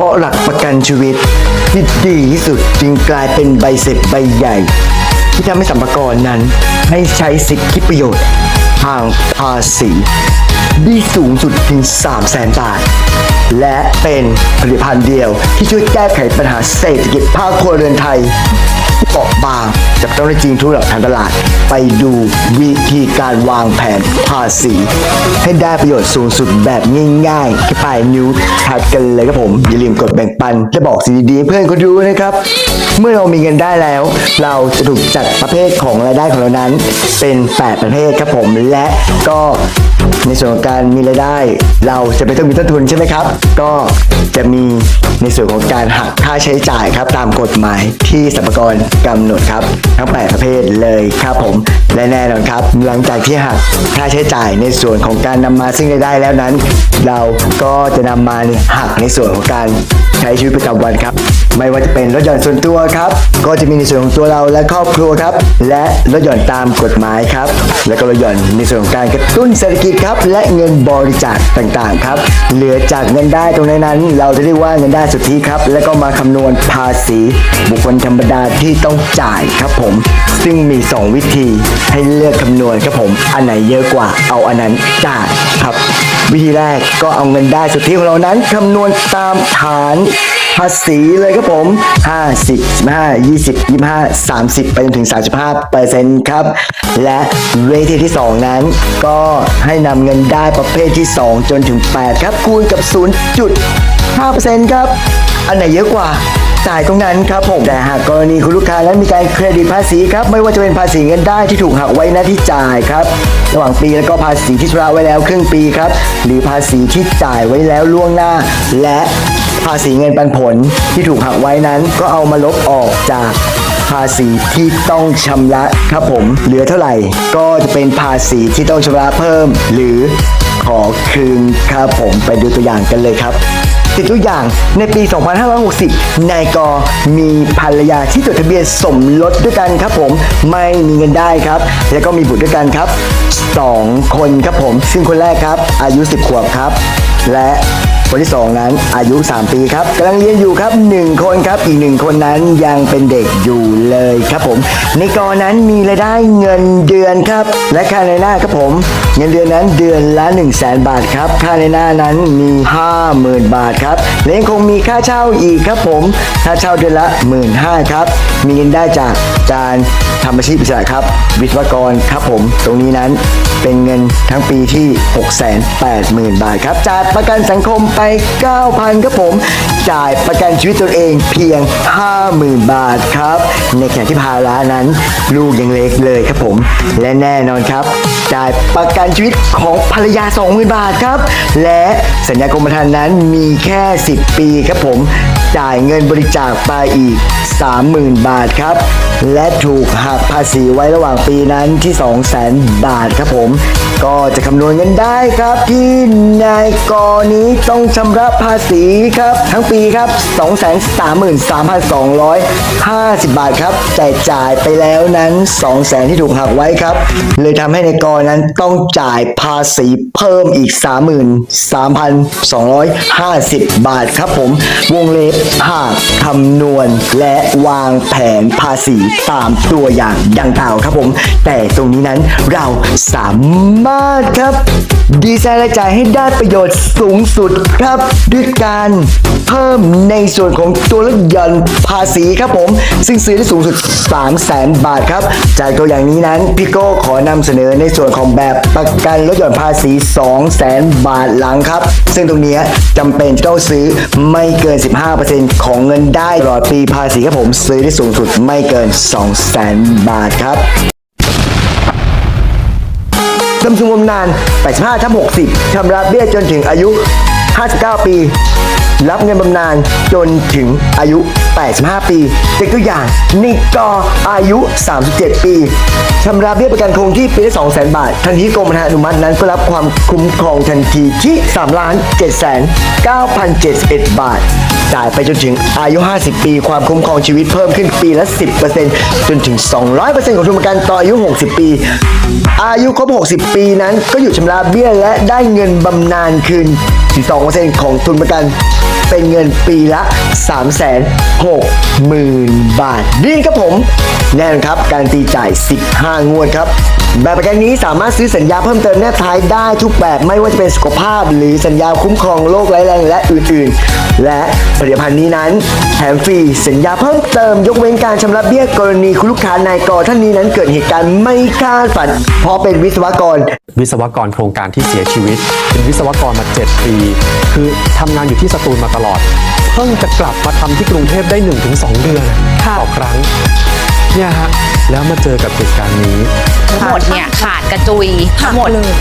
เพราะหลักประกันชีวิตที่ดีที่สุดจึงกลายเป็นใบเสร็จใบใหญ่ ที่ทำให้สัมภาระนั้นให้ใช้สิทธิประโยชน์ทางภาษีได้สูงสุดถึง 3 0 0แสนบาท และเป็นผลิตภัณฑ์เดียวที่ช่วยแก้ไขปัญหาเศรษฐกิจภาคครัวเรือนไทย เปราะบางจากต้องได้จริงทุกหลักทางตลาด ไปดูวิธีการวางแผนภาษี ให้ได้ประโยชน์สูงสุดแบบง่ายๆแค่ปลายนิ้วทัดกันเลยครับผม อย่าลืมกดแบ่งปันและบอกสิ่งดีๆเพื่อนคนดูนะครับ เมื่อเรามีเงินได้แล้ว เราจะถูกจัดประเภทของรายได้ของเรานั้น เป็น 8 ประเภทครับผมและก็ในส่วนของการมีรายได้ เราจะไม่ต้องมีต้นทุนใช่ไหมครับ ก็จะมีในส่วนของการหักค่าใช้จ่ายครับตามกฎหมายที่สรรพากรกำหนดครับ ทั้ง 8 ประเภทเลยครับผมและแน่นอนครับ หลังจากที่หักค่าใช้จ่ายในส่วนของการนำมาซึ่งรายได้แล้วนั้น เราก็จะนำมาหักในส่วนของการใช้ชีวิตประจำวันครับ ไม่ว่าจะเป็นรถยนต์ส่วนตัวครับ ก็จะมีในส่วนของตัวเราและครอบครัวครับ และรถยนต์ตามกฎหมายครับ และก็รถยนต์ในส่วนของการกระตุ้นเศรษฐกิจครับ และเงินบริจาคต่างๆครับ เหลือจากเงินได้ตรงนั้นเราจะเรียกว่าเงินได้สุทธิครับ แล้วก็มาคำนวณภาษีบุคคลธรรมดาที่ต้องจ่ายครับผม ซึ่งมี 2 วิธีให้เลือกคำนวณครับผม อันไหนเยอะกว่าเอาอันนั้นจ่ายครับ วิธีแรกก็เอาเงินได้สุทธิของเรานั้นคำนวณตามฐาน ภาษีเลยครับผม 50 15 20 25 30 ไปจนถึง 35เปอร์เซ็นต์ครับ และเวทีที่ 2 นั้น ก็ให้นำเงินได้ประเภทที่ 2 จนถึง 8 ครับ คูณกับ 0.5%ครับ อันไหนเยอะกว่าจ่ายตรงนั้นครับผมแต่หากกรณีคุณลูกค้านั้นมีการเครดิตภาษีครับ ไม่ว่าจะเป็นภาษีเงินได้ที่ถูกหักไว้หน้าที่จ่ายครับ ระหว่างปีแล้วก็ภาษีที่ชำระไว้แล้วครึ่งปีครับ หรือภาษีที่จ่ายไว้แล้วล่วงหน้า และ ภาษีเงินปันผลที่ถูกหักไว้นั้น ก็เอามาลบออกจากภาษีที่ต้องชำระครับผม เหลือเท่าไหร่ ก็จะเป็นภาษีที่ต้องชำระเพิ่ม หรือขอคืนครับผมไปดูตัวอย่างกันเลยครับติดตัวอย่างในปี 2560 นายกมีภรรยาที่จดทะเบียนสมรสด้วยกันครับผม ไม่มีเงินได้ครับ แล้วก็มีบุตรด้วยกันครับ 2 คนครับผม ซึ่งคนแรกครับ อายุ 10 ขวบครับ และ คนที่ 2 นั้นอายุ 3 ปีครับกำลังเรียนอยู่ครับ 1 คนครับ อีก 1 คนนั้นยังเป็นเด็กอยู่เลยครับผม ในกอนั้นมีรายได้เงินเดือนครับ และค่าในหน้าครับผม เงินเดือนนั้นเดือนละ 1 0 0 0 0แบาทครับ ค่าในหน้านั้นมี 50,000 บาทครับ และยังคงมีค่าเช่าอีกครับผมค่าเช่าเดือนละ 1 5ื่นครับ มีเงินได้จากการทำอาชีพอิสระครับ วิศวกรครับผม ตรงนี้นั้นเป็นเงินทั้งปีที่ 680,000 บาทครับจายประกันสังคมไป 9,000ครับผม จ่ายประกันชีวิตตนเองเพียง 50,000 บาทครับ ในขณะที่ภาระนั้น ลูกยังเล็กเลยครับผม และแน่นอนครับ จ่ายประกันชีวิตของภรรยา 20,000 บาทครับ และสัญญากรมธรรม์นั้นมีแค่ 10 ปีครับผม จ่ายเงินบริจาคไปอีก 30,000 บาทครับ และถูกหักภาษีไว้ระหว่างปีนั้นที่ 200,000 บาทครับผม ก็จะคำนวณเงินได้ครับที่นายกอนี้ต้องชำระภาษีครับ ทั้งปีครับ 233,250 บาทครับแต่จ่ายไปแล้วนั้น 200,000 ที่ถูกหักไว้ครับ เลยทำให้ในกอนั้นต้องจ่ายภาษีเพิ่มอีก 33,250 บาทครับผม วงเล็บหากคำนวณและวางแผนภาษีตามตัวอย่างดังกล่าวครับผม แต่ตรงนี้นั้นเราสามารถครับ ดีไซน์รายจ่ายให้ได้ประโยชน์สูงสุดครับ ด้วยการเพิ่มในส่วนของตัวลดหย่อนภาษีครับผม ซึ่งซื้อได้สูงสุด 3 0 0แสนบาทครับ จากตัวอย่างนี้นั้นพี่โก้ขอนำเสนอในส่วนของแบบประกันลดหย่อนภาษี 2 0 0แสนบาทหลังครับ ซึ่งตรงนี้จำเป็นจะต้องซื้อไม่เกิน 15%ของเงินได้ตลอดปีภาษีครับผม ซื้อได้สูงสุดไม่เกิน2 0 0แสนบาทครับดำรงบำนาญ85ทับ60ชำระเบี้ยจนถึงอายุ 59 ปี รับเงินบำนาญจนถึงอายุ 85 ปีเป็นตัวอย่างนิกออายุ 37 ปีชำระเบี้ยประกันคงที่ปีละ200,000 บาท ทันทีกรมธรรม์อนุมัตินั้นก็รับความคุ้มครองทันทีที่3ล้าน7 9 0 0 7 1 บาท จ่ายไปจนถึงอายุ 50 ปี ความคุ้มครองชีวิตเพิ่มขึ้นปีละ 10%จนถึง 200%ของทุนประกันต่ออายุ 60 ปี อายุครบ 60 ปีนั้นก็หยุดชำระเบี้ยและได้เงินบำนาญคืน12%ของทุนประกันเป็นเงินปีละ 3 6 0 0 0 0 บาทดีครับผม แน่นอนครับ การตีจ่าย 15 งวดครับ แบบประกันนี้สามารถซื้อสัญญาเพิ่มเติมแนบท้ายได้ทุกแบบไม่ว่าจะเป็นสุขภาพ หรือสัญญาคุ้มครองโรคร้ายแรงและอื่นๆ และผลิตภัณฑ์นี้นั้นแถมฟรีสัญญาเพิ่มเติม ยกเว้นการชำระเบี้ยกรณีคุณลูกค้านายกท่านนี้นั้นเกิดเหตุการณ์ไม่คาดฝัน เพราะเป็นวิศวกร วิศวกรโครงการที่เสียชีวิต เป็นวิศวกรมา 7 ปี คือทำงานอยู่ที่สตูลมาตลอด เพิ่งจะกลับมาทำที่กรุงเทพได้ 1-2 เดือนต่อครั้ง เนี่ยฮะแล้วมาเจอกับเหตุการณ์นี้ ทั้งหมดเนี่ยขาดกระจุยทั้งหมดเลย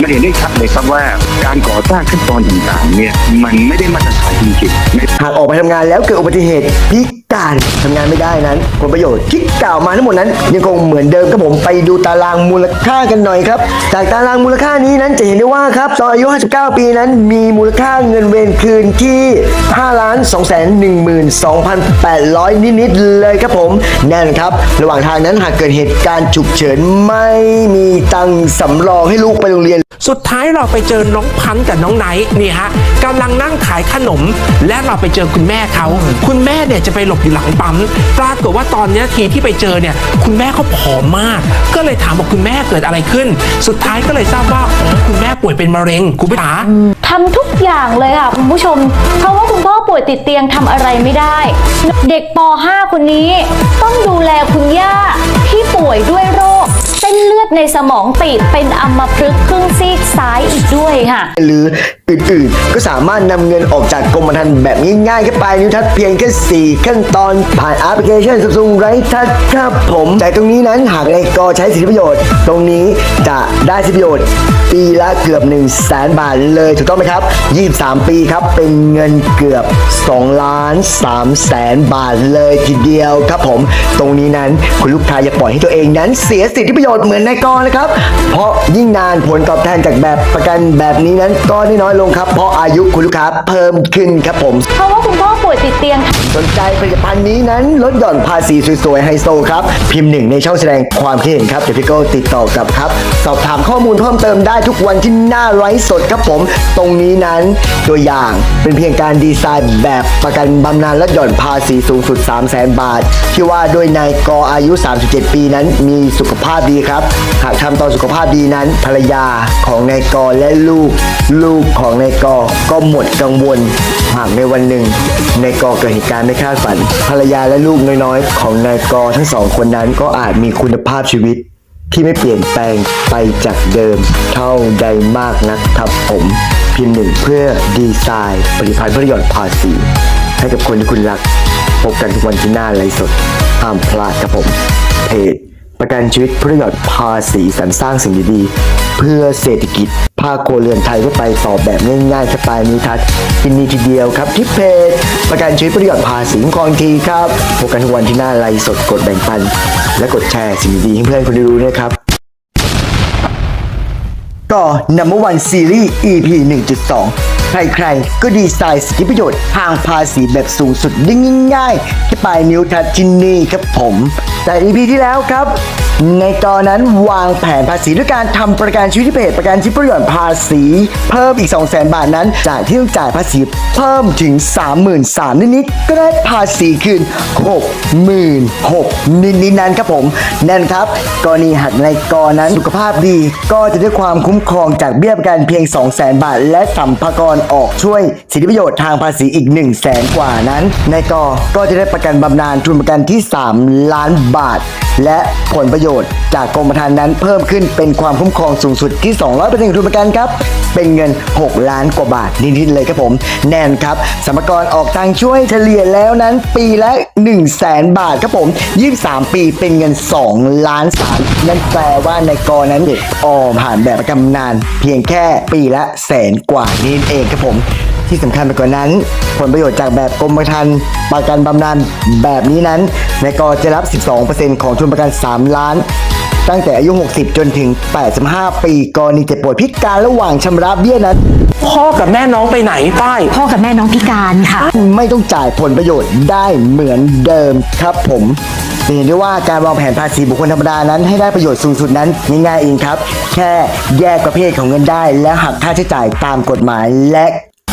มันเห็นได้ชัดเลยครับว่าการก่อสร้างขั้นตอนต่างๆเนี่ยมันไม่ได้มาตรฐานจริงๆหากออกไปทำงานแล้วเกิดอุบัติเหตุพิการทำงานไม่ได้นั้น ผลประโยชน์ที่กล่าวมาทั้งหมดนั้น ยังคงเหมือนเดิมครับผมไปดูตารางมูลค่ากันหน่อยครับ จากตารางมูลค่านี้นั้นจะเห็นได้ว่าครับตอนอายุ 59 ปีนั้น มีมูลค่าเงินเวรคืนที่5ล้าน2 1 2 8 0 0 นิดๆเลยครับผมแน่นครับ ระหว่างทางนั้นหากเกิดเหตุการณ์ฉุกเฉินไม่มีตังสำรองให้ลูกไปโรงเรียน สุดท้ายเราไปเจอน้องพันกับน้องไนท์นี่ฮะกำลังนั่งขายขนม และเราไปเจอคุณแม่เขาคุณแม่เนี่ยจะไปหลบอยู่หลังปั๊มปรากฏว่าตอนนี้ทีที่ไปเจอเนี่ยคุณแม่เขาผอมมาก ก็เลยถามว่าคุณแม่เกิดอะไรขึ้น สุดท้ายก็เลยทราบว่าอ๋อคุณแม่ป่วยเป็นมะเร็งคุณผู้ชมทำทุกอย่างเลยค่ะคุณผู้ชม เพราะว่าคุณพ่อป่วยติดเตียงทำอะไรไม่ได้ เด็กป .5 คนนี้ ต้องดูแลคุณย่าที่ป่วยด้วย ในสมองตีบเป็นอัมพฤกษ์ครึ่งซีกซ้ายอีกด้วยค่ะ หรืออื่นๆ ก็สามารถนำเงินออกจากกรมธรรม์แบบง่ายๆแค่ปลายนิ้วทัดเพียงแค่ 4 ขั้นตอนผ่านแอปพลิเคชัน Samsung ไรทัดครับผม แต่ตรงนี้นั้นหากในกอใช้สิทธิประโยชน์ ตรงนี้จะได้สิทธิประโยชน์ ปีละเกือบ1 0 0 0 0แสนบาทเลยถูกต้องไหมครับ 23 ปีครับเป็นเงินเกือบ2ล้าน3แสนบาทเลยทีเดียวครับผม ตรงนี้นั้นคุณลูกค้าอย่าปล่อยให้ตัวเองนั้นเสียสิทธิประโยชน์เหมือนในกอนะครับ เพราะยิ่งนานผลตอบแทนจากแบบประกันแบบนี้นั้นก็ได้น้อยลงครับ เพราะอายุคุณลูกค้าเพิ่มขึ้นครับผม เพราะว่าคุณพ่อป่วยติดเตียงสนใจผลิตภัณฑ์นี้นั้นลดหย่อนภาษีสวยๆไฮโซครับ พิมพ์หนึ่งในช่องแสดงความคิดเห็นครับ เดี๋ยวพี่โก้ติดต่อกลับครับ สอบถามข้อมูลเพิ่มเติมได้ทุกวันที่หน้าไลฟ์สดครับผม ตรงนี้นั้นตัวอย่างเป็นเพียงการดีไซน์แบบประกันบำนาญลดหย่อนภาษีสูงสุด 3 0 0 0 0 0 บาท ที่ว่าโดยนายกออายุ 37 ปีนั้นมีสุขภาพดีครับหากทำตอนสุขภาพดีนั้น ภรรยาของนายกอและลูก ลูกของนายกอก็หมดกังวล หากในวันหนึ่งนายกอเกิดเหตุการณ์ไม่คาดฝัน ภรรยาและลูกน้อยๆ ของนายกอทั้งสองคนนั้นก็อาจมีคุณภาพชีวิตที่ไม่เปลี่ยนแปลงไปจากเดิมเท่าใดมากนักครับผมพิมพ์หนึ่งเพื่อดีไซน์ผลิตภัณฑ์เพื่อหย่อนภาษีให้กับคนที่คุณรัก พบกันทุกวันที่หน้าไลฟ์สดห้ามพลาดครับผมเพจ ประกันชีวิตเพื่อหยอนภาษีสรรสร้างสิ่งดีๆ เพื่อเศรษฐกิจภาคคเรือนไทยทั่วไปสอบแบบง่ายๆแค่ปลายนิ้ทัดที่นี่ทีเดียวครับที่เพจประกันชีวิตเพื่อหยอนภาษีของกองทีครับพบกันทุกวันที่หน้าไลฟ์สดกดแบ่งปัน และกดแชร์สิ่งดีๆให้เพื่อนคนดูด้วยครับก็ Number One Series EP 1.2 ใครๆ ก็ดีไซน์สิทธิประโยชน์ทางภาษีแบบสูงสุดได้ง่ายๆแค่ปลายนิ้วทัดที่นี่ครับผม แต่ EP ที่แล้วครับ ในตอนนั้นวางแผนภาษีด้วยการทำประกันชีวิตเพจประกันชีวิตประโยชน์ภาษี เพิ่มอีก 2 0 0 0 0 0บาทนั้น จากที่ต้องจ่ายภาษีเพิ่มถึง 33,000นิดๆก็ได้ภาษีคืน 66,000นิดๆนั้นครับผมแน่นครับกรณีหากในกรนั้นสุขภาพดี ก็จะได้ความคุ้มครองจากเบี้ยประกันเพียง 2 0 0 0 0 0 บาท และสัมภากรออกช่วยสิทธิประโยชน์ทางภาษีอีก 1 0 0 0 0แสนกว่านั้นในกก็จะได้ประกันบำนาญทุนประกันที่ 3 ล้านบาท และผลประโยชน์จากกรมธรรม์นั้นเพิ่มขึ้นเป็นความคุ้มครองสูงสุดที่ 200%ของทุนประกันครับ เป็นเงิน 6 ล้านกว่าบาทนิดๆเลยครับผม แน่นครับสมรกรออกตังช่วยเฉลี่ยแล้วนั้นปีละ1 0 0 0 0แสนบาทครับผม 23 ปีเป็นเงิน 2 ล้านสามนั่นแปลว่าในกรนั้นออมผ่านแบบประกันบำนาญเพียงแค่ปีละแสนกว่านี่เองครับผม ที่สำคัญไปกว่านั้น ผลประโยชน์จากแบบกรมธรรม์ประกันบำนาญแบบนี้นั้นนายกจะรับ 12%ของทุนประกัน 3 ล้าน ตั้งแต่อายุ 60 จนถึง 85 ปีกรณีเจ็บป่วยพิการระหว่างชำระเบี้ยนั้น พ่อกับแม่น้องไปไหนป้าย พ่อกับแม่น้องพิการค่ะ ไม่ต้องจ่ายผลประโยชน์ได้เหมือนเดิมครับผม เห็นได้ว่าการวางแผนภาษีบุคคลธรรมดานั้นให้ได้ประโยชน์สูงสุดนั้นง่ายๆเองครับ แค่แยกประเภทของเงินได้ และหักค่าใช้จ่ายตามกฎหมายและ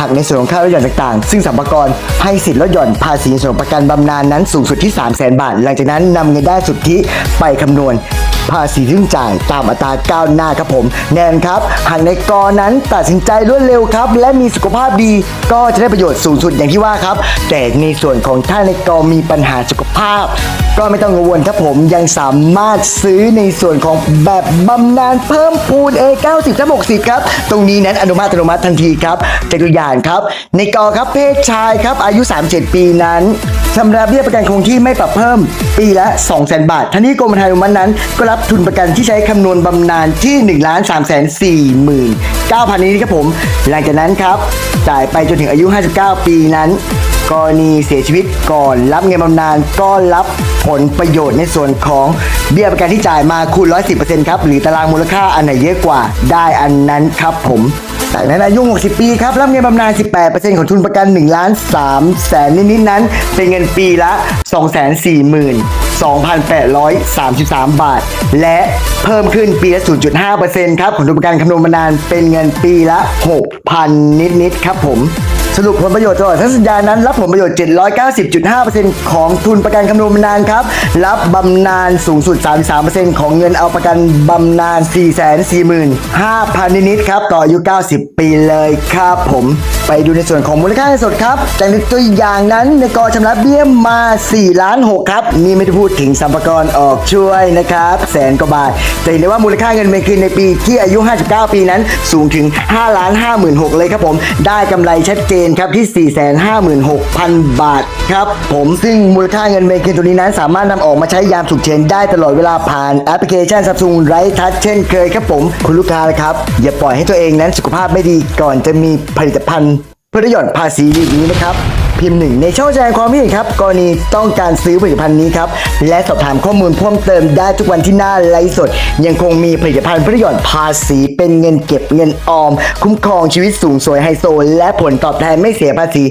หักในส่วนของค่าลดหย่อนต่างๆ ซึ่งสัมภาระให้สิทธิ์ลดหย่อนภาษีส่วนประกันบำนาญนั้นสูงสุดที่ 3 0 0 0 0 0 บาท หลังจากนั้นนำเงินได้สุทธิไปคำนวณ ภาษีที่ต้องจ่ายตามอัตราก้าวหน้าครับผม แน่นครับ หากในกอนั้นตัดสินใจรวดเร็วครับ และมีสุขภาพดีก็จะได้ประโยชน์สูงสุดอย่างที่ว่าครับ แต่ในส่วนของถ้าในกอมีปัญหาสุขภาพ ก็ไม่ต้องกังวลครับผมยังสามารถซื้อในส่วนของแบบบำนาญเพิ่มพูน A 90ทับ60 ครับ ตรงนี้นั้นอนุมัติอัตโนมัติทันทีครับจตัวอย่างครับ ในกอครับเพศชายครับอายุ 37 ปีนั้นชำระเบี้ยประกันคงที่ไม่ปรับเพิ่ม ปีละ 200,000 บาทท่านี้กรมธรรม์อนุมัตินั้นก็รับทุนประกันที่ใช้คำนวณบำนาญที่1 3 4 9 0 0 0นี้ครับผม หลังจากนั้นครับ จ่ายไปจนถึงอายุ 59 ปีนั้น กรณีเสียชีวิตก่อนรับเงินบำนาญก็รับผลประโยชน์ในส่วนของเบี้ยประกันที่จ่ายมาคูณ 110%ครับ หรือตารางมูลค่าอันไหนเยอะกว่าได้อันนั้นครับผมจากนั้นอายุ 60 ปีครับ รับเงินบำนาญ 18%ของทุนประกัน1ล้าน3แสนนิดๆนั้น เป็นเงินปีละ 2,833 บาท และเพิ่มขึ้นปีละ 0.5%ครับของทุนประกันคำนวณมานานเป็นเงินปีละ 6,000 นิดๆครับผม สรุปผลประโยชน์ตลอดทั้งสัญญานั้น รับผลประโยชน์ 790.5%ของทุนประกันคำนวณบำนาญครับ รับบำนาญสูงสุด 33%ของเงินเอาประกันบำนาญ 445,000 นิดๆครับ ต่ออายุ 90 ปีเลยครับผม ไปดูในส่วนของมูลค่าเงินสดครับ จากตัวอย่างนั้นในกอชำระเบี้ยมา4ล้าน6ครับ นี่ไม่ได้พูดถึงสัมภาระออกช่วยนะครับแสนกว่าบาทจะเห็นได้ว่ามูลค่าเงินเมคืนในปีที่อายุ 59 ปีนั้นสูงถึง5ล้าน56เลยครับผม ได้กำไรชัดเจนครับที่ 456,000 บาทครับผมซึ่งมูลค่าเงินเมคืนตัวนี้นั้น สามารถนำออกมาใช้ยามฉุกเฉินได้ตลอดเวลาผ่านแอปพลิเคชันซัมซุงไรทัชเช่นเคยครับผม คุณลูกค้านะครับ อย่าปล่อยให้ตัวเองนั้นสุขภาพไม่ดีก่อนจะมีผลิตภัณฑ์เพื่อหย่อนภาษีดีนี้นะครับ พิมพ์หนึ่งในช่องแสดงความคิดเห็นครับกรณีต้องการซื้อผลิตภัณฑ์นี้ครับและสอบถามข้อมูลเพิ่มเติมได้ทุกวันที่หน้าไลฟ์สด ยังคงมีผลิตภัณฑ์เพื่อหย่อนภาษี เป็นเงินเก็บเงินออม คุ้มครองชีวิตสูงสวยไฮโซ และผลตอบแทนไม่เสียภาษี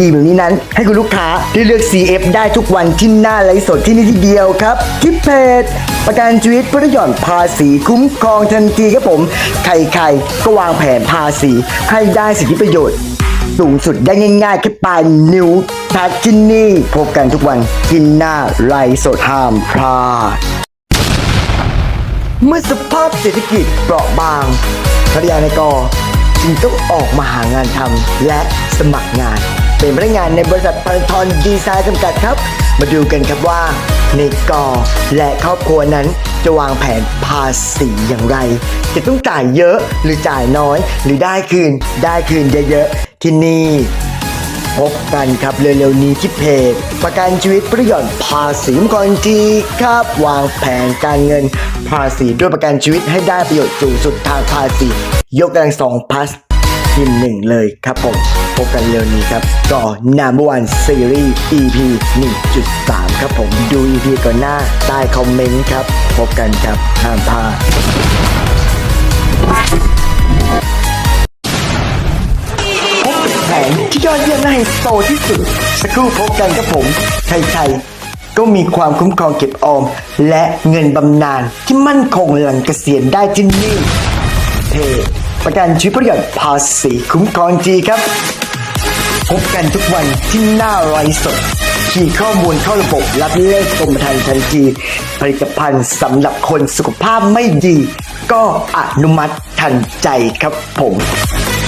ดีๆแบบนี้นั้น ให้คุณลูกค้าได้เลือก CF ได้ทุกวันที่หน้าไลฟ์สดที่นี่ที่เดียวครับที่เพจประกันชีวิตเพื่อหย่อนภาษีคุ้มครองทันทีครับผมใครๆก็วางแผนภาษีให้ได้สิทธิประโยชน์ สูงสุดได้ง่ายๆแค่ปลายนิ้วทักที่นี่พบกันทุกวันกินหน้าไรสดห้ามพลาดเมื่อสภาพเศรษฐกิจเปราะบางภรรยาในกอจึงต้องออกมาหางานทำและสมัครงาน เป็นพนักงานในบริษัทพันธรดีไซน์จำกัดครับ มาดูกันครับว่า ในกอและครอบครัวนั้นจะวางแผนภาษีอย่างไร จะต้องจ่ายเยอะหรือจ่ายน้อย หรือได้คืนได้คืนเยอะๆที่นี่พบกันครับเร็วๆนี้ที่เพจ ประกันชีวิตประหย่อนภาษีก่อนทีครับวางแผนการเงิน ภาษีด้วยประกันชีวิตให้ได้ประโยชน์สูงสุดทางภาษี ยกกำลังสองพัสทีมหนึ่งเลยครับผม พบกันเร็วนี้ครับก็นาบวันซีรีส์ EP 1.3 ครับผมดู EP ก่อนหน้าใต้คอมเมนต์ครับ พบกันครับห้ามพลาดพบกับแผนที่ยอดเยี่ยมและไฮโซที่สุด สักครู่พบกันครับผมใครๆก็มีความคุ้มครองเก็บออม และเงินบำนาญที่มั่นคงหลังเกษียณได้ที่นี่เท ประกันชีวิตประหยัดภาษีคุ้มครองจีครับ พบกันทุกวันที่หน้าไลฟ์สดขี่ข้อมูลเข้าระบบรับเลขกรมธรรม์ทันที ผลิตภัณฑ์สำหรับคนสุขภาพไม่ดี ก็อนุมัติทันใจครับผม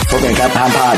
พบกันครับห้ามพลาด